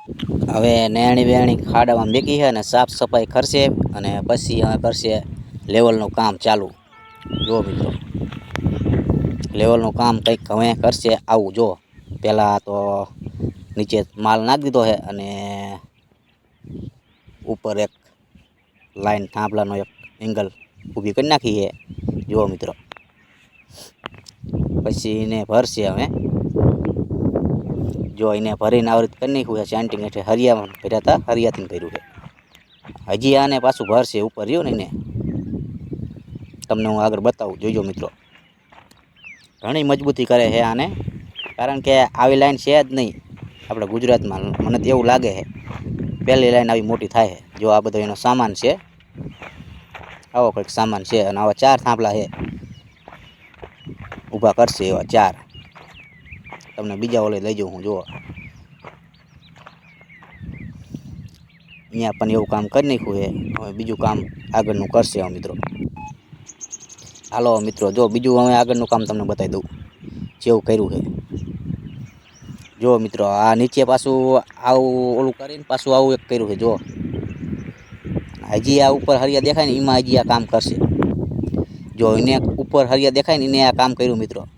હવે નેણી વેણી ખાડામાં મેકી છે અને સાફ સફાઈ કરશે અને પછી હવે કરશે લેવલનું કામ ચાલુ. જો મિત્રો, લેવલનું કામ કંઈક હવે કરશે આવું. જો, પહેલાં તો નીચે માલ નાખી દીધો છે અને ઉપર એક લાઈન થાંભલાનો એક એંગલ ઊભી કરી નાખી છે. જુઓ મિત્રો, પછી એને ભરશે હવે. જો એને ભરીને આવૃત કરી નાખ્યું છે, સેન્ટિંગ એટલે હરિયામાં ભર્યા હતા, હરિયાથી ભર્યું છે. હજી આને પાછું ભરશે ઉપર રહ્યું ને એને. તમને હું આગળ બતાવું જોઈજો મિત્રો. ઘણી મજબૂતી કરે છે આને, કારણ કે આવી લાઈન છે જ નહીં. આપણે ગુજરાતમાં મને તો એવું લાગે છે, પહેલી લાઈન આવી મોટી થાય છે. જો આ બધો એનો સામાન છે, આવો કંઈક સામાન છે અને આવા ચાર થાંભલા છે. ઊભા કરશે એવા ચાર. તમને બીજા ઓલે લઈ જાઉં હું, જુઓ. અહીંયા પણ એવું કામ કરી નાખ્યું છે. હવે બીજું કામ આગળનું કરશે હવે મિત્રો. હાલો મિત્રો, જો બીજું હવે આગળનું કામ તમને બતાવી દઉં. જેવું કર્યું છે. જો મિત્રો, આ નીચે પાછું આવું ઓલું કરીને પાછું આવું એક કર્યું છે જો હજી આ ઉપર હરિયા દેખાય ને, એમાં હજી આ કામ કરશે. જો એને ઉપર હરિયા દેખાય ને, એને આ કામ કર્યું મિત્રો.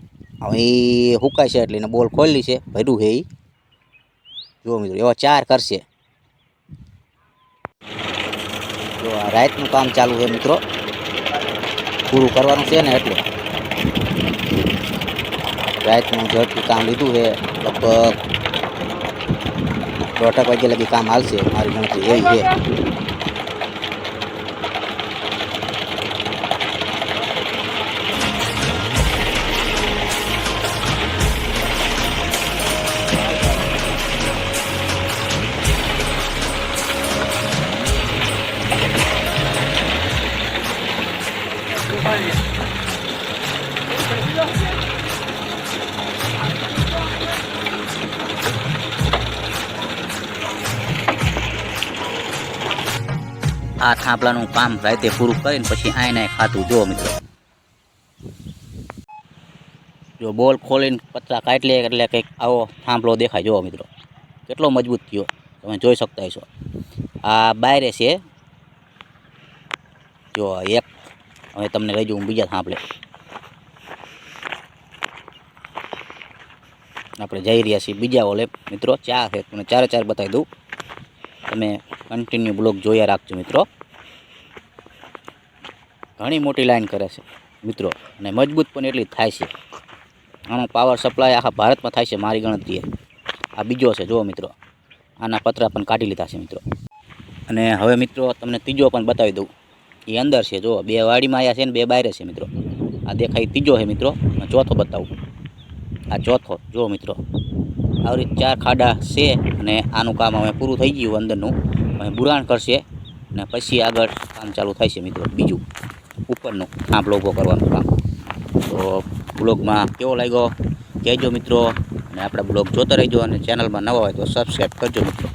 હવે એ છે એટલે એને બોલ ખોલી છે, ભર્યું છે એ. જો મિત્રો, એવા ચાર કરશે. જો આ રાતનું કામ ચાલુ છે મિત્રો. પૂરું કરવાનું છે ને એટલે. રાતનું ઝડપી કામ લીધું છે, લગભગ દોઢક વાગ્યા લગી કામ હાલશે. મારી ગણતરી એવી છે. આ થાંભલાનું કામ રાતે પૂરું કરીને પછી આઈને ખાતું જો મિત્રો. જો બોલ ખોલીને પતરા કાઢી લે એટલે કંઈક આવો થાંભલો દેખાય. જુઓ મિત્રો. કેટલો મજબૂત થયો. તમે જોઈ શકતા હશો. આ બાયરે છે. જો એક હવે તમને કહી હું બીજા થાંભલે. આપણે જઈ રહ્યા છીએ બીજા ઓલે મિત્રો ચા છે. તમને ચારે ચાર બતાવી દઉં. તમે કન્ટિન્યુ બ્લોગ જોયા રાખજો, મિત્રો. ઘણી મોટી લાઈન કરે છે, મિત્રો. અને મજબૂત પણ એટલી થાય છે. આનો પાવર સપ્લાય આખા ભારતમાં થાય છે, મારી ગણતરીએ. આ બીજો છે, જુઓ, મિત્રો. આના પતરા પણ કાઢી લીધા છે, મિત્રો. અને હવે, મિત્રો, તમને ત્રીજો પણ બતાવી દઉં. એ અંદર છે, જો, બે વાડીમાં આવ્યા છે ને બે બાયરે છે મિત્રો. આ દેખાય ત્રીજો છે મિત્રો ચોથો બતાવું. આ ચોથો, જો મિત્રો. આવી રીતે ચાર ખાડા છે અને આનું કામ હવે પૂરું થઈ ગયું અંદરનું. હવે બુરાણ કરશે અને પછી આગળ કામ ચાલુ થાય છે મિત્રો, બીજું. ઉપરનું થાંભલો ઊભો કરવાનું કામ. તો બ્લોગમાં કેવો લાગ્યો? કહેજો મિત્રો, અને આપણા બ્લોગ જોતા રહેજો અને ચેનલમાં નવા હોય તો સબસ્ક્રાઈબ કરજો મિત્રો.